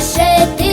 I said.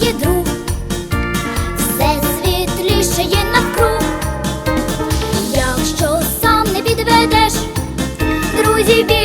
є все світліше є навкруг, якщо сам не підведеш, друзі.